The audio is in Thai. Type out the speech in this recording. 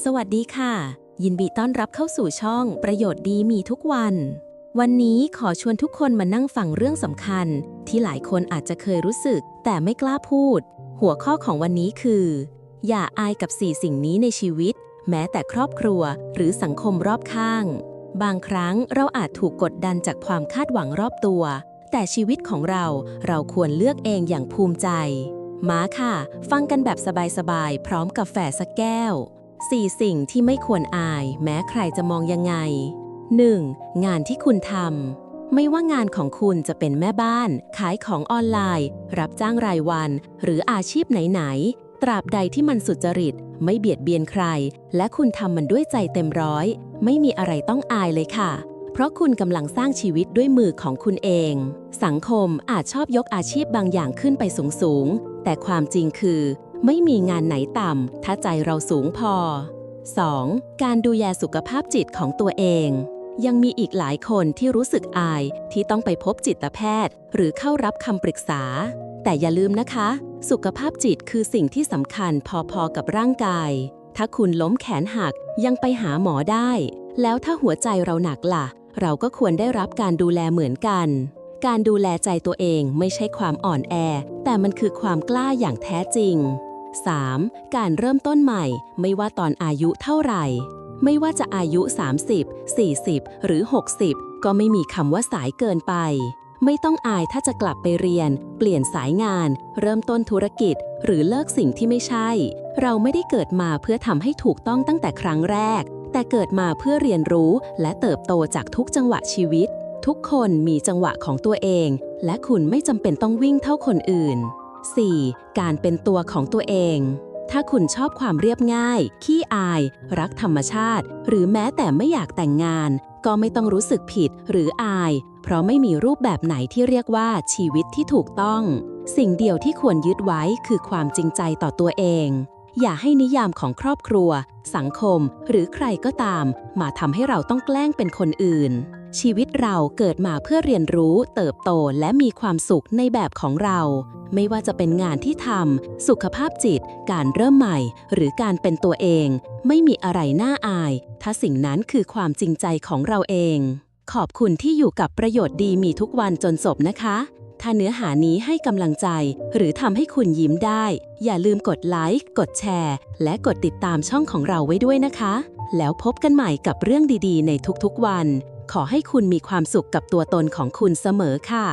สวัสดีค่ะ ยินดีต้อนรับเข้าสู่ช่องประโยชน์ดีมีทุกวัน วันนี้ขอชวนทุกคนมานั่งฟังเรื่องสำคัญ ที่หลายคนอาจจะเคยรู้สึก แต่ไม่กล้าพูด หัวข้อของวันนี้คือ อย่าอายกับสี่สิ่งนี้ในชีวิต แม้แต่ครอบครัวหรือสังคมรอบข้าง บางครั้งเราอาจถูกกดดันจากความคาดหวังรอบตัว แต่ชีวิตของเราเราควรเลือกเองอย่างภูมิใจมาค่ะ ฟังกันแบบสบายๆ พร้อมกาแฟสักแก้ว 4 สิ่งที่ไม่ควรอาย แม้ใครจะมองยังไง 1. งานที่คุณทำ ไม่ว่างานของคุณจะเป็นแม่บ้าน ขายของออนไลน์ รับจ้างรายวัน หรืออาชีพไหน ๆ ตราบใดที่มันสุจริต ไม่เบียดเบียนใคร และคุณทำมันด้วยใจเต็มร้อย ไม่มีอะไรต้องอายเลยค่ะ เพราะคุณกำลังสร้างชีวิตด้วยมือของคุณเอง สังคมอาจชอบยกอาชีพบางอย่างขึ้นไปสูงๆ แต่ความจริงคือ ไม่มีงานไหนต่ำ ถ้าใจเราสูงพอ 2. การดูแลสุขภาพจิตของตัวเอง ยังมีอีกหลายคนที่รู้สึกอายที่ต้องไปพบจิตแพทย์ หรือเข้ารับคำปรึกษา แต่อย่าลืมนะคะ สุขภาพจิตคือสิ่งที่สำคัญพอๆกับร่างกาย ถ้าคุณล้มแขนหักยังไปหาหมอได้ แล้วถ้าหัวใจเราหนักล่ะ เราก็ควรได้รับการดูแลเหมือนกันการดูแลใจตัวเองไม่ใช่ความอ่อนแอ แต่มันคือความกล้าอย่างแท้จริง 3. การเริ่มต้นใหม่ ไม่ว่าตอนอายุเท่าไหร่ ไม่ว่าจะอายุ 30 40 หรือ 60 ก็ไม่มีคำว่าสายเกินไป ไม่ต้องอายถ้าจะกลับไปเรียน เปลี่ยนสายงาน เริ่มต้นธุรกิจ หรือเลิกสิ่งที่ไม่ใช่ เราไม่ได้เกิดมาเพื่อทำให้ถูกต้องตั้งแต่ครั้งแรก แต่เกิดมาเพื่อเรียนรู้และเติบโตจากทุกจังหวะชีวิต ทุกคนมีจังหวะของตัวเอง และคุณไม่จำเป็นต้องวิ่งเท่าคนอื่น 4. การเป็นตัวของตัวเอง ถ้าคุณชอบความเรียบง่าย ขี้อาย รักธรรมชาติ หรือแม้แต่ไม่อยากแต่งงาน ก็ไม่ต้องรู้สึกผิดหรืออาย เพราะไม่มีรูปแบบไหนที่เรียกว่าชีวิตที่ถูกต้อง สิ่งเดียวที่ควรยึดไว้คือความจริงใจต่อตัวเอง อย่าให้นิยามของครอบครัว สังคม หรือใครก็ตาม มาทำให้เราต้องแกล้งเป็นคนอื่น ชีวิตเราเกิดมาเพื่อเรียนรู้ เติบโตและมีความสุขในแบบของเรา ไม่ว่าจะเป็นงานที่ทำสุขภาพจิต การเริ่มใหม่ หรือการเป็นตัวเอง ไม่มีอะไรน่าอาย ถ้าสิ่งนั้นคือความจริงใจของเราเอง ขอบคุณที่อยู่กับประโยชน์ดีมีทุกวันจนจบนะคะ ถ้าเนื้อหานี้ให้กำลังใจ หรือทำให้คุณยิ้มได้ อย่าลืมกดไลค์กดแชร์ และกดติดตามช่องของเราไว้ด้วยนะคะ แล้วพบกันใหม่กับเรื่องดีๆ ในทุกๆวัน ขอให้คุณมีความสุขกับตัวตนของคุณเสมอค่ะ